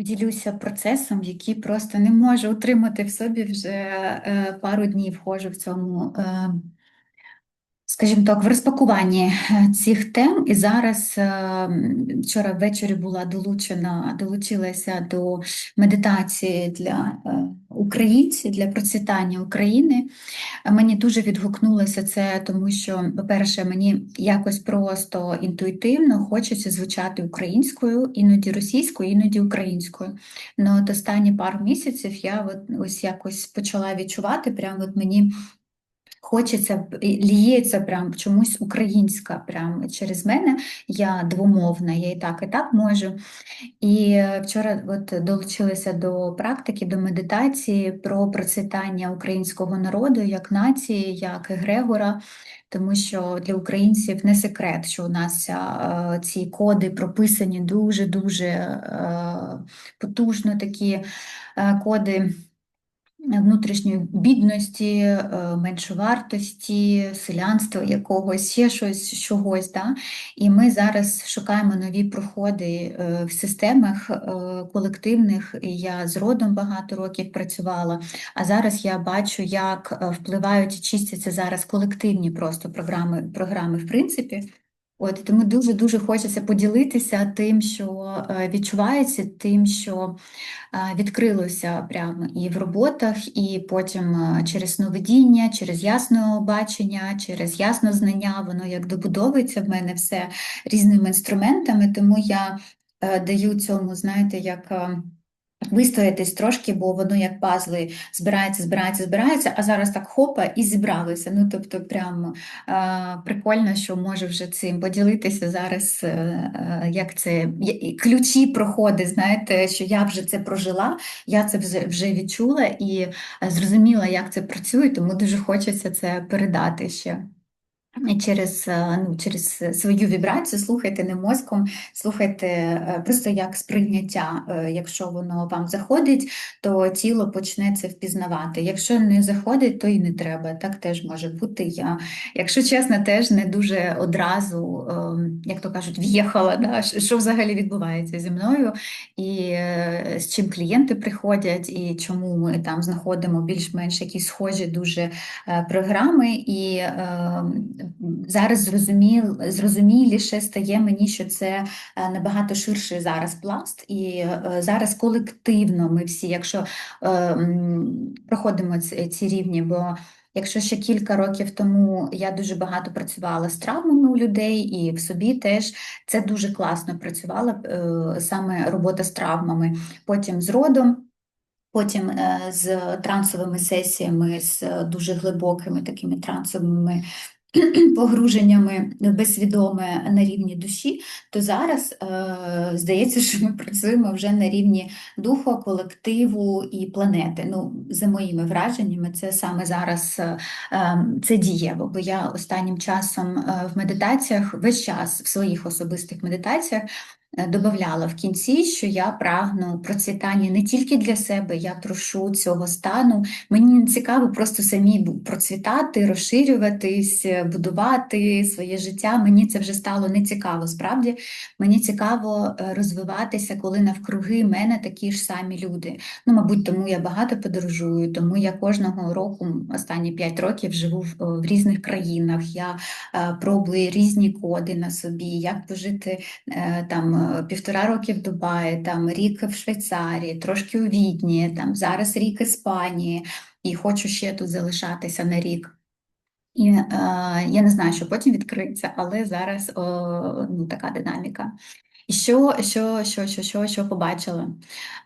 Поділюся процесом, який просто не можу утримати в собі вже е, пару днів хожу в цьому, е, скажімо так, в розпакуванні е, цих тем. І зараз е, вчора ввечері була долучена, долучилася до медитації для е, українців, для процвітання України. Мені дуже відгукнулося це, тому що, по-перше, мені якось просто інтуїтивно хочеться звучати українською, іноді російською, іноді українською. Ну, от останні пару місяців я от ось якось почала відчувати, прям от мені хочеться, ліється прям чомусь українська, прям через мене. Я двомовна, я і так, і так можу. І вчора от долучилася до практики, до медитації про процвітання українського народу як нації, як егрегора, тому що для українців не секрет, що у нас ці коди прописані дуже-дуже е, потужно, такі е, коди внутрішньої бідності, е, меншовартості, селянства якогось, ще щось, чогось. Да? І ми зараз шукаємо нові проходи е, в системах е, колективних. Я з родом багато років працювала, а зараз я бачу, як впливають і чистяться зараз колективні просто програми, програми в принципі. От тому дуже дуже хочеться поділитися тим, що відчувається, тим, що відкрилося прямо і в роботах, і потім через сновидіння, через ясне бачення, через ясне знання, воно як добудовується в мене все різними інструментами, тому я е, даю цьому, знаєте, як. Вистоятись трошки, бо воно як пазли збирається, збирається, збирається, а зараз так хопа і зібралися. Ну, тобто, прям а, прикольно, що можу вже цим поділитися зараз, е, е, як це ключі проходи, знаєте, що я вже це прожила, я це вже, вже відчула і зрозуміла, як це працює, тому дуже хочеться це передати ще. Через е, ну, через свою вібрацію, слухайте не мозком, слухайте е, просто як сприйняття. Е, якщо воно вам заходить, то тіло почне це впізнавати. Якщо не заходить, то і не треба. Так теж може бути. Я, якщо чесно, теж не дуже одразу, як то кажуть, в'їхала, да? що взагалі відбувається зі мною, і з чим клієнти приходять, і чому ми там знаходимо більш-менш якісь схожі дуже програми. і зараз зрозуміл, зрозуміліше стає мені, що це е, набагато ширший зараз пласт, і е, зараз колективно ми всі, якщо е, проходимо ці, рівні, бо Якщо ще кілька років тому я дуже багато працювала з травмами у людей і в собі теж це дуже класно працювала саме робота з травмами, потім з родом, потім з трансовими сесіями, з дуже глибокими такими трансовими погруженнями безсвідоме на рівні душі, то зараз е, здається, що ми працюємо вже на рівні духу, колективу і планети. Ну, За моїми враженнями, це саме зараз е, ем, це дієво, бо я останнім часом е, в медитаціях весь час в своїх особистих медитаціях Е, в кінці, що я прагну процвітання не тільки для себе, я прошу цього стану. Мені не цікаво просто самі процвітати, розширюватись, е, будувати своє життя. Мені це вже стало не цікаво. Справді мені цікаво е, розвиватися, коли навкруги мене такі ж самі люди. Ну, мабуть, тому я багато подорожую, тому я кожного року, останні п'ять років, живу в різних країнах. Я пробую різні коди на собі, як пожити там півтора роки в Дубаї, там рік в Швейцарії, трошки у Відні, там зараз рік Іспанії, і хочу ще тут залишатися на рік. І е, я не знаю, що потім відкриється, але зараз о, ну, така динаміка. І що що, що, що, що, що побачила?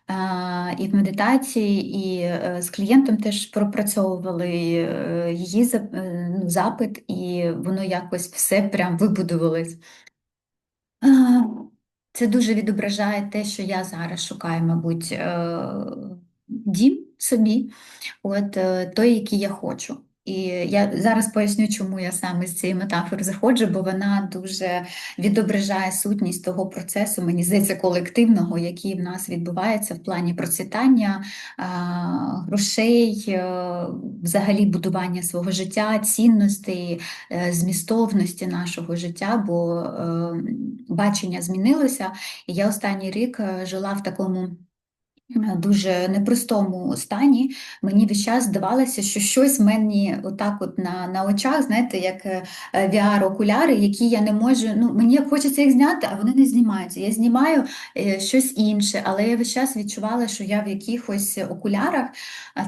Е, і в медитації, і е, з клієнтом теж пропрацьовували е, її ну, запит, і воно якось все прям вибудувалось. Це дуже відображає те, що я зараз шукаю, мабуть, е, дім собі, от е, той, який я хочу. І я зараз поясню, чому я саме з цієї метафори заходжу, бо вона дуже відображає сутність того процесу, мені здається, колективного, який в нас відбувається в плані процвітання грошей, е, взагалі будування свого життя, цінностей, е, змістовності нашого життя, бо е, бачення змінилося. І я останній рік жила в такому дуже непростому стані, мені весь час здавалося, що щось мені отак от на на очах, знаєте, як е, VR-окуляри, які я не можу. Ну, Мені хочеться їх зняти, а вони не знімаються. Я знімаю е, щось інше, але я весь час відчувала, що я в якихось окулярах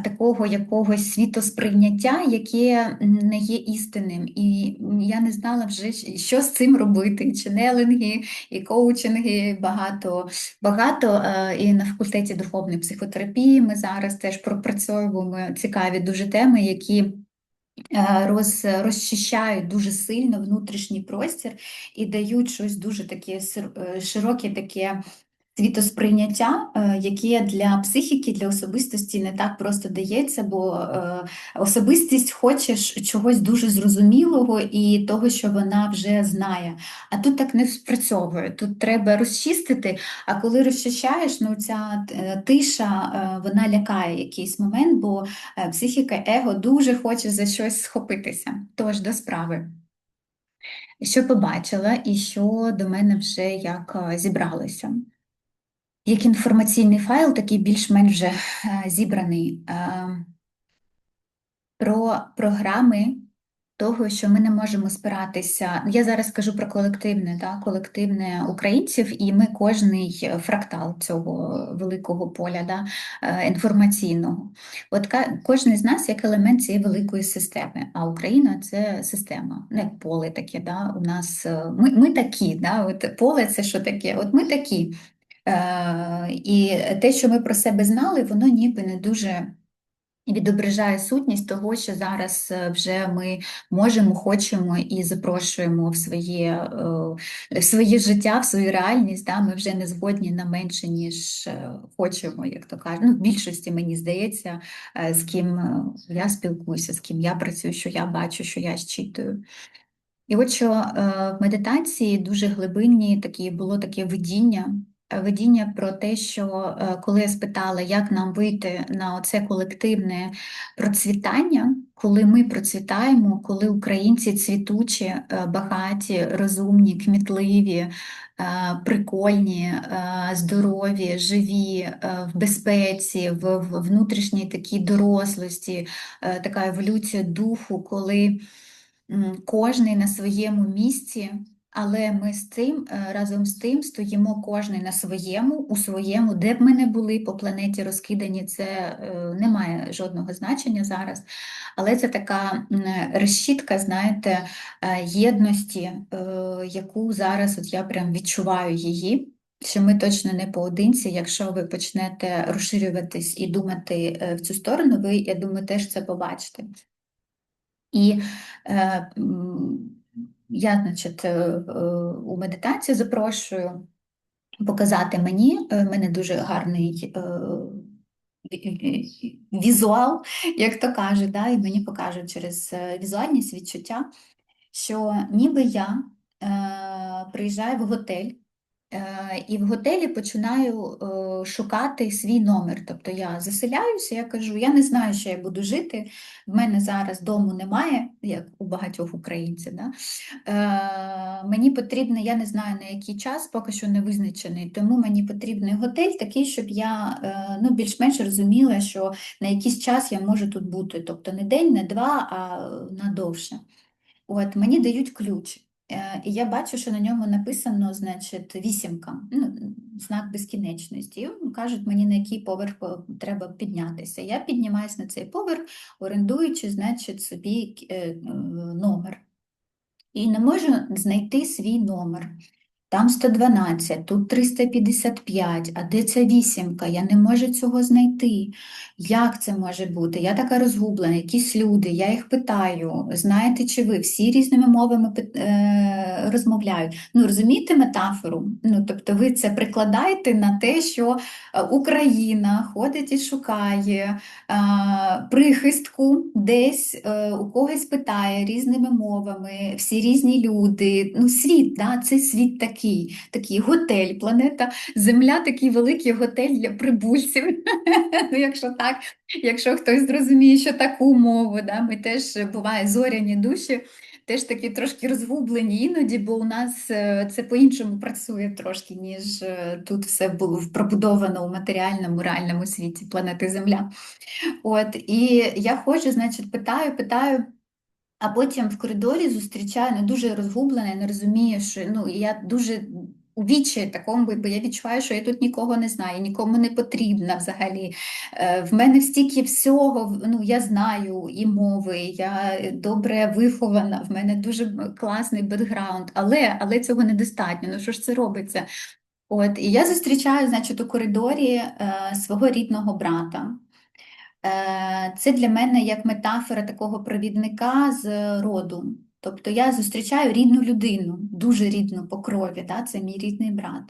такого якогось світосприйняття, яке не є істинним. І я не знала вже, що з цим робити. Ченелинги і коучинги багато багато. Е, і на факультеті духовної психотерапії ми зараз теж пропрацьовуємо цікаві дуже теми, які. Е, роз, розчищають дуже сильно внутрішній простір і дають щось дуже таке е, широке таке світосприйняття, е, яке для психіки, для особистості не так просто дається, бо е, особистість хоче чогось дуже зрозумілого і того, що вона вже знає. А тут так не спрацьовує. Тут треба розчистити, а коли розчищаєш, ну ця е, тиша вона лякає якийсь момент, бо психіка, его дуже хоче за щось схопитися. Тож до справи. Що побачила, і що до мене вже як зібралося як інформаційний файл, такий більш-менш вже е, зібраний е, про програми того, що ми не можемо спиратися. Я зараз кажу про колективне, да, колективне українців, і ми кожний фрактал цього великого поля да, е, інформаційного. От кожен з нас як елемент цієї великої системи, а Україна це система, не поле таке. Да, у нас Ми ми такі, да, от поле це що таке? От ми такі. Е, і те, що ми про себе знали, воно ніби не дуже відображає сутність того, що зараз е, вже ми можемо, хочемо і запрошуємо в своє е, в своє життя, в свою реальність. Да? Ми вже не згодні на менше, ніж хочемо, як то кажуть. Ну, в більшості мені здається, з ким я спілкуюся, з ким я працюю, що я бачу, що я щитую. І от що в медитації дуже глибинні такі було таке видіння видіння про те, що е, коли я спитала, як нам вийти на це колективне процвітання, коли ми процвітаємо, коли українці цвітучі, е, багаті, розумні, кмітливі, е, прикольні, здорові, живі, в безпеці, в внутрішній такій дорослості, така еволюція духу, коли кожний на своєму місці. Але ми з цим е, разом з тим стоїмо кожний на своєму, у своєму, де б ми не були по планеті розкидані, це е, не має жодного значення зараз. Але це така решітка, знаєте, е, єдності, яку зараз от я прям відчуваю її. Що ми точно не поодинці, якщо ви почнете розширюватись і думати в цю сторону, ви, я думаю, теж це побачите. І я, значить, е, е, у медитацію запрошую показати мені, У в мене дуже гарний візуал, як то кажуть, да, і мені покажуть через візуальність відчуття, що ніби я приїжджаю в готель. Е, і в готелі починаю е, шукати свій номер. Тобто я заселяюся, я кажу, я не знаю, що я буду жити. В мене зараз дому немає, як у багатьох українців. Да? Е, мені потрібно, я не знаю на який час, поки що не визначений, тому мені потрібний готель такий, щоб я ну, більш-менш розуміла, що на якийсь час я можу тут бути. Тобто не день, не два, а надовше. От Мені дають ключ. Е, і я бачу, що на ньому написано, значить, вісімка, ну, знак безкінечності. І кажуть мені, на який поверх треба піднятися. Я піднімаюся на цей поверх, орендуючи, значить, собі е, номер. І не можу знайти свій номер. Там 112, тут 355, а де ця вісімка? Я не можу цього знайти. Як це може бути? Я така розгублена, якісь люди, я їх питаю, знаєте, чи ви всі різними мовами е, розмовляють. Ну, розумієте метафору? Ну, Тобто ви це прикладаєте на те, що е, Україна ходить і шукає е, прихистку, десь е, у когось питає різними мовами, всі різні люди. Ну, Світ, да, це світ такий такий такий готель, планета Земля, такий великий готель для прибульців. ну, Якщо так, якщо хтось зрозуміє, що таку мову, да, ми теж буває зоряні душі. теж такі трошки розгублені іноді, бо у нас е, це по-іншому працює трошки, ніж е, тут все було пробудовано у матеріальному, реальному світі планети Земля. От, І я ходжу, значить, питаю, питаю. А потім в коридорі зустрічаю не дуже розгублена, не розумію, що ну я дуже у відчаї такому, бо я відчуваю, що я тут нікого не знаю, нікому не потрібна взагалі. Е, в мене стільки всього, ну я знаю і мови, я добре вихована, в мене дуже класний бекграунд, але але цього недостатньо. Ну що ж це робиться? От, І я зустрічаю, значить, у коридорі е, свого рідного брата. Е, Це для мене як метафора такого провідника з роду. Тобто я зустрічаю рідну людину, дуже рідну по крові, да? це мій рідний брат.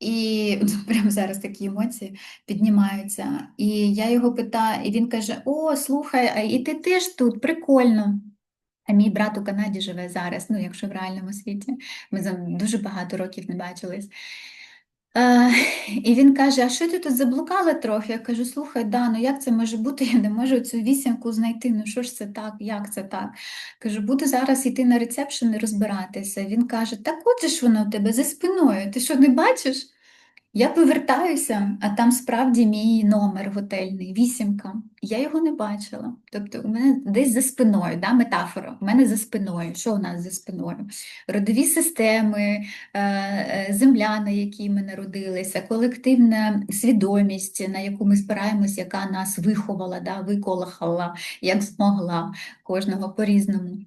І прямо зараз такі емоції піднімаються. І я його питаю, і він каже: О, слухай, і ти теж тут, прикольно. А мій брат у Канаді живе зараз, ну, якщо в реальному світі. Ми дуже багато років не бачились. Е, і він каже: А що ти тут заблукала трохи? Я кажу, слухай, да, ну як це може бути? Я не можу цю вісімку знайти. Ну що ж це так, як це так? Кажу, буду зараз йти на рецепшн і розбиратися. Він каже: Так от ж воно у тебе за спиною. Ти що не бачиш? Я повертаюся, а там справді мій номер готельний, вісімка. Я його не бачила. Тобто, у мене десь за спиною, да, метафора, у мене за спиною. Що у нас за спиною? Родові системи, е, е, земля, на якій ми народилися, колективна свідомість, на яку ми спираємось, яка нас виховала, да, виколахала, як змогла кожного по-різному.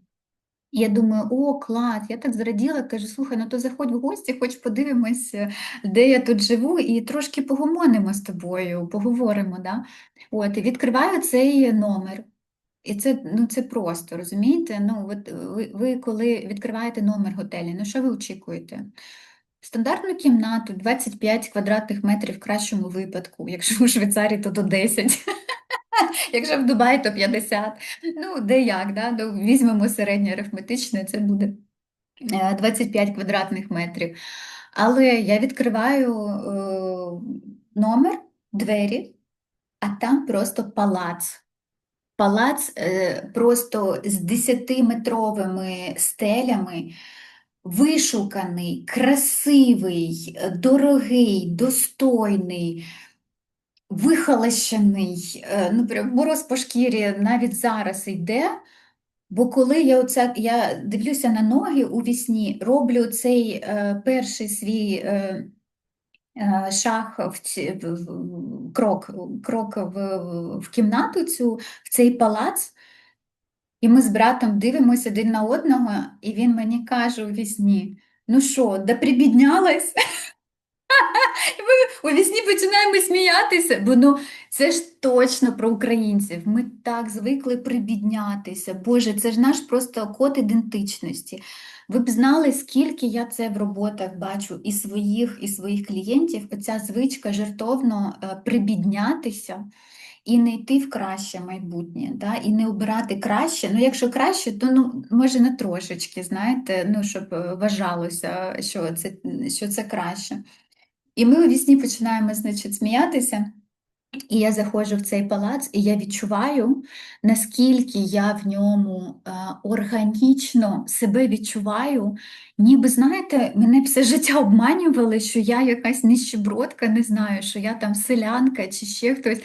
Я думаю, о, клад, я так зраділа, кажу, слухай, ну то заходь в гості, хоч подивимось, е, де я тут живу, і трошки погомонимо з тобою, поговоримо. Да? От, і відкриваю цей номер. І це ну, це просто, розумієте? Ну, от ви, ви коли відкриваєте номер готелі, ну що ви очікуєте? Стандартну кімнату 25 квадратних метрів в кращому випадку, якщо у Швейцарії, то до 10. Якщо в Дубаї, то 50. Ну, де як, да? Візьмемо середнє арифметичне, це буде 25 е, квадратних метрів. Але я відкриваю е, номер, двері, а там просто палац. Палац е, просто з 10-метровими стелями. Вишуканий, красивий, дорогий, достойний вихолощений, е, ну, прям мороз по шкірі навіть зараз йде. Бо коли я оце, я дивлюся на ноги у вісні, роблю цей е, перший свій е, е, шаг в, ці, в, в крок крок в, в кімнату цю, в цей палац, і ми з братом дивимося один на одного, і він мені каже у вісні: ну що, да прибіднялась? Ми у вісні починаємо сміятися, бо ну це ж точно про українців. Ми так звикли прибіднятися. Боже, це ж наш просто код ідентичності. Ви б знали, скільки я це в роботах бачу і своїх, і своїх клієнтів. Оця звичка жертовно е, прибіднятися. І не йти в краще майбутнє, да? і не обирати краще. Ну, якщо краще, то ну, може не трошечки, знаєте, ну, щоб е, вважалося, що це що це краще. І ми у вісні починаємо значить, сміятися. І я заходжу в цей палац, і я відчуваю, наскільки я в ньому е, органічно себе відчуваю, ніби, знаєте, мене все життя обманювали, що я якась нищебродка, не знаю, що я там селянка чи ще хтось.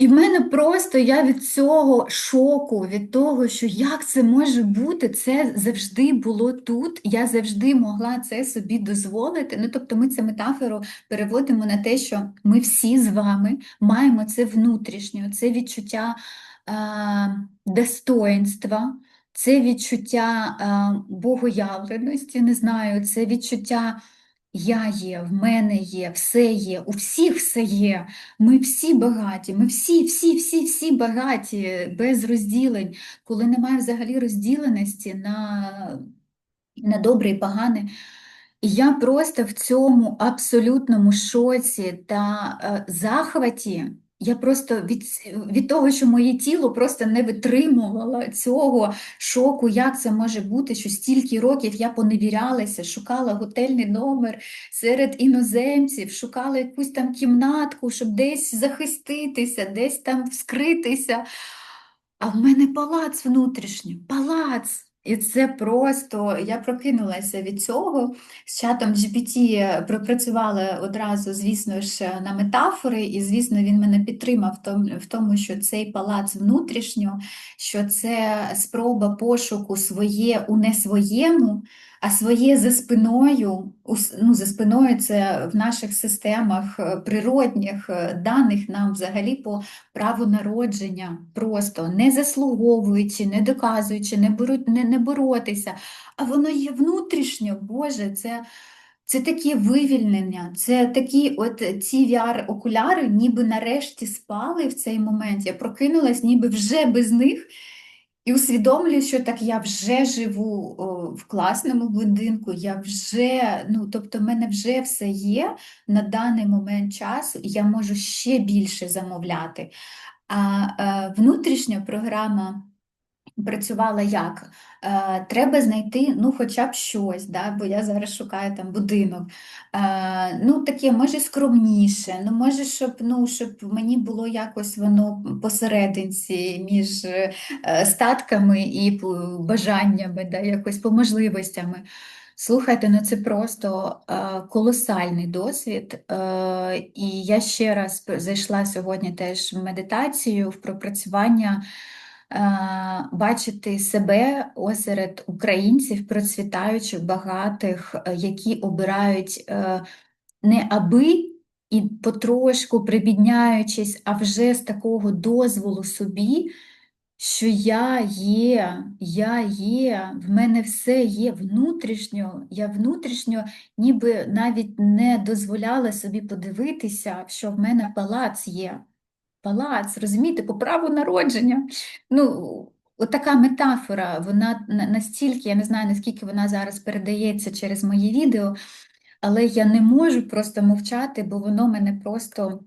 І в мене просто я від цього шоку, від того, що як це може бути, це завжди було тут. Я завжди могла це собі дозволити. Ну, тобто, ми цю метафору переводимо на те, що ми всі з вами маємо це внутрішнє, це відчуття е, достоинства, це відчуття е, богоявленості, не знаю, це відчуття. Я є, в мене є, все є, у всіх все є. Ми всі багаті, ми всі, всі, всі, всі багаті, без розділень, коли немає взагалі розділеності на, на добре і погане. Я просто в цьому абсолютному шоці та е, захваті. Я просто від від того, що моє тіло просто не витримувало цього шоку, як це може бути, що стільки років я поневірялася, шукала готельний номер серед іноземців, шукала якусь там кімнатку, щоб десь захиститися, десь там вскритися. а в мене палац внутрішній, палац. І це просто я прокинулася від цього. З чатом GPT пропрацювала одразу, звісно ж, на метафори, і, звісно, він мене підтримав в тому, що цей палац внутрішньо, що це спроба пошуку своє у не своєму, а своє за спиною. Ну, За спиною це в наших системах е, природних е, даних нам взагалі по праву народження, просто не заслуговуючи, не доказуючи, не беруть, не, не боротися, а воно є внутрішньо, Боже, це. Це такі вивільнення, це такі от ці VR-окуляри, ніби нарешті спали в цей момент. Я прокинулась, ніби вже без них, і усвідомлюю, що так я вже живу о, в класному будинку, я вже, ну, тобто, в мене вже все є на даний момент часу, і я можу ще більше замовляти. А е, внутрішня програма працювала як? Е, Треба знайти ну, хоча б щось, да? бо я зараз шукаю там будинок. Е, ну, Таке, може, скромніше, ну, може, щоб ну, щоб мені було якось воно посерединці між е, статками і бажаннями, да? якось по можливостями. Слухайте, ну це просто е, колосальний досвід. Е, І я ще раз зайшла сьогодні теж в медитацію, в пропрацювання бачити себе осеред українців, процвітаючих, багатих, е, які обирають е, не аби і потрошку прибідняючись, а вже з такого дозволу собі. Що я є, я є, в мене все є внутрішньо, я внутрішньо ніби навіть не дозволяла собі подивитися, що в мене палац є палац, розумієте, по праву народження. Ну, Отака метафора, вона настільки, я не знаю, наскільки вона зараз передається через мої відео, але я не можу просто мовчати, бо воно мене просто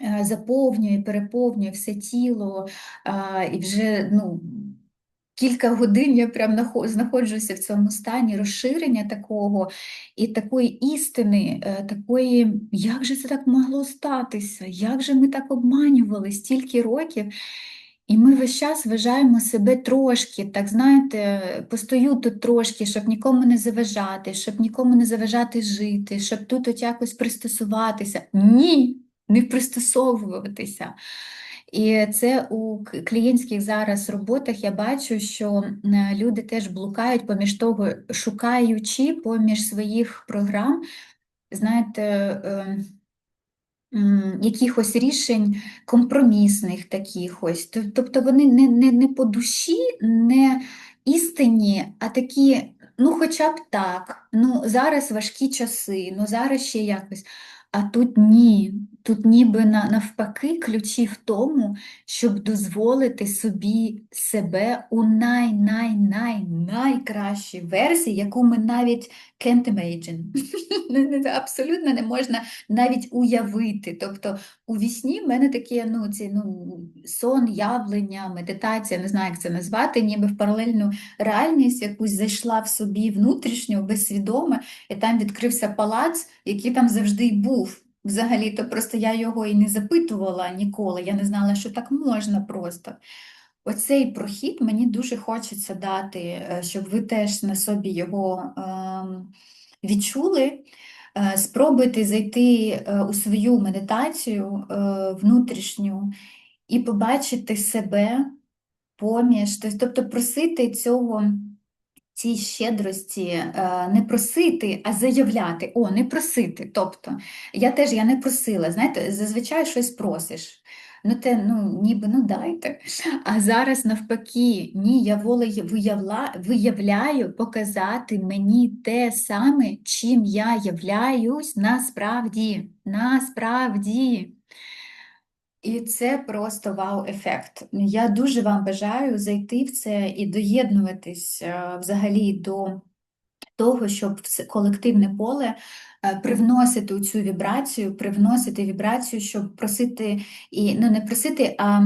е, заповнює, переповнює все тіло і вже ну, Кілька годин я прям знаходжуся в цьому стані розширення такого і такої істини, е, такої, як же це так могло статися? Як же ми так обманювали стільки років? І ми весь час вважаємо себе трошки, так знаєте, постою тут трошки, щоб нікому не заважати, щоб нікому не заважати жити, щоб тут от якось пристосуватися. Ні, не пристосовуватися. І це у клієнтських зараз роботах я бачу, що люди теж блукають поміж того, шукаючи поміж своїх програм, знаєте, ем, якихось рішень компромісних таких ось. Тобто вони не, не, не по душі, не істинні, а такі, ну, хоча б так, ну зараз важкі часи, ну зараз ще якось. А тут ні, тут ніби навпаки ключі в тому, щоб дозволити собі себе у най-най-най-найкращій версії, яку ми навіть can't imagine. Абсолютно не можна навіть уявити. Тобто у вісні в мене таке ну, ці, ну, сон, явлення, медитація, не знаю, як це назвати, ніби в паралельну реальність якусь зайшла в собі внутрішньо, безсвідоме, і там відкрився палац, який там завжди й був. Взагалі-то просто я його і не запитувала ніколи, я не знала, що так можна просто. Оцей прохід мені дуже хочеться дати, е, щоб ви теж на собі його ем, відчули. Е, спробуйте зайти е, у свою медитацію внутрішню і побачити себе поміж, тобто просити цього цій щедрості не просити, а заявляти. О, не просити. Тобто, я теж я не просила, знаєте, зазвичай щось просиш. Ну, те, ну, ніби ну дайте. А зараз навпаки, ні, я волею виявла, виявляю показати мені те саме, чим я являюсь насправді. Насправді. І це просто вау-ефект. Я дуже вам бажаю зайти в це і доєднуватись е, взагалі до того, щоб в колективне поле е, привносити цю вібрацію, привносити вібрацію, щоб просити і ну не просити, а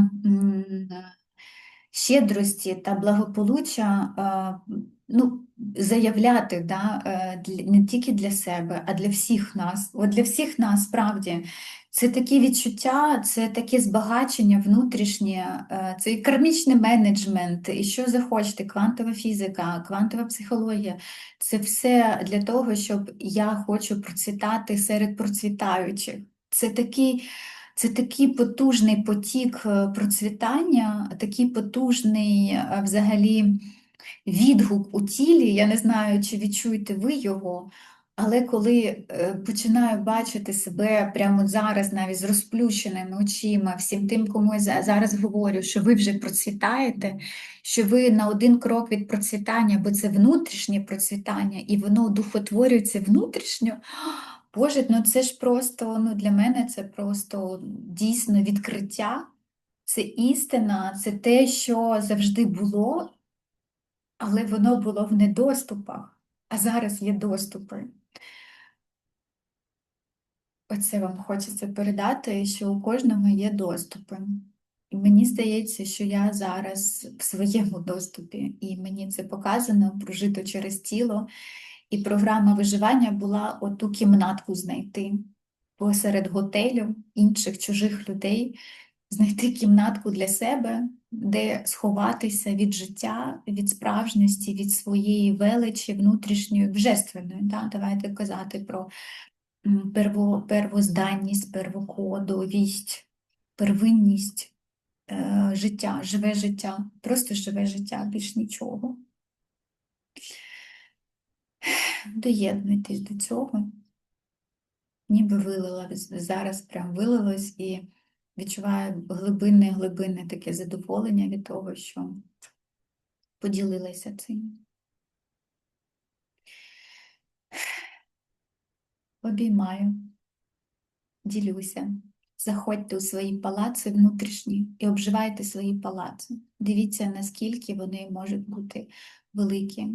щедрості та благополуччя е, ну, заявляти да, е, не тільки для себе, а для всіх нас. От для всіх нас справді. Це такі відчуття, це таке збагачення внутрішнє, е, це і кармічний менеджмент, і що захочете, квантова фізика, квантова психологія. Це все для того, щоб я хочу процвітати серед процвітаючих. Це такий, це такий потужний потік е, процвітання, такий потужний е, взагалі відгук у тілі. Я не знаю, чи відчуєте ви його, але коли е, починаю бачити себе прямо зараз, навіть з розплющеними очима, всім тим, кому я зараз говорю, що ви вже процвітаєте, що ви на один крок від процвітання, бо це внутрішнє процвітання, і воно духотворюється внутрішньо. Боже, ну це ж просто ну для мене це просто дійсно відкриття, це істина, це те, що завжди було, але воно було в недоступах, а зараз є доступи. Оце вам хочеться передати, що у кожного є доступи. І мені здається, що я зараз в своєму доступі, і мені це показано, прожито через тіло. І програма виживання була оту кімнатку знайти посеред готелю інших чужих людей, знайти кімнатку для себе, де сховатися від життя, від справжності, від своєї величі внутрішньої, божественної. Да? Давайте казати про перво, первозданність, первокодовість, первинність е, життя, живе життя, просто живе життя, більш нічого. Доєднуйтесь до цього, ніби вилилось, зараз прям вилилось і відчуваю глибинне, глибинне таке задоволення від того, що поділилася цим. Обіймаю, ділюся. Заходьте у свої палаци внутрішні і обживайте свої палаци. Дивіться, наскільки вони можуть бути великі.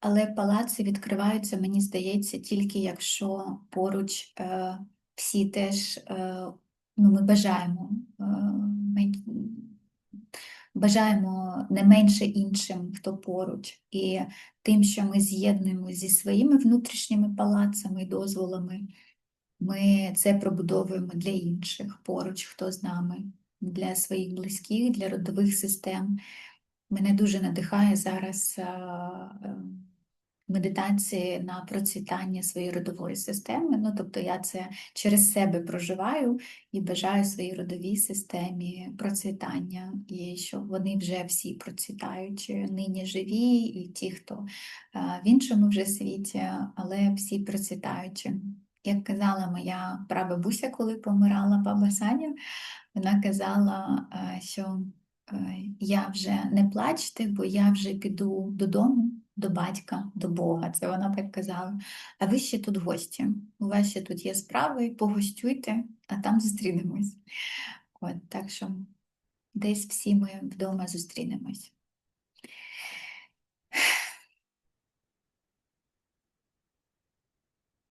Але палаци відкриваються, мені здається, тільки якщо поруч е, всі теж е, ну, ми бажаємо, е, бажаємо не менше іншим, хто поруч. І тим, що ми з'єднуємо зі своїми внутрішніми палацами і дозволами, ми це пробудовуємо для інших поруч, хто з нами, для своїх близьких, для родових систем. Мене дуже надихає зараз е, медитації на процвітання своєї родової системи. Ну, тобто я це через себе проживаю і бажаю своїй родовій системі процвітання, і що вони вже всі процвітають, нині живі, і ті, хто е, в іншому вже світі, але всі процвітаючі. Як казала моя прабабуся, коли помирала баба Саня, вона казала, е, що е, я вже не плачте, бо я вже піду додому, до батька, до Бога. Це вона так казала. А ви ще тут гості. У вас ще тут є справи, погостюйте, а там зустрінемось. От, так що десь всі ми вдома зустрінемось.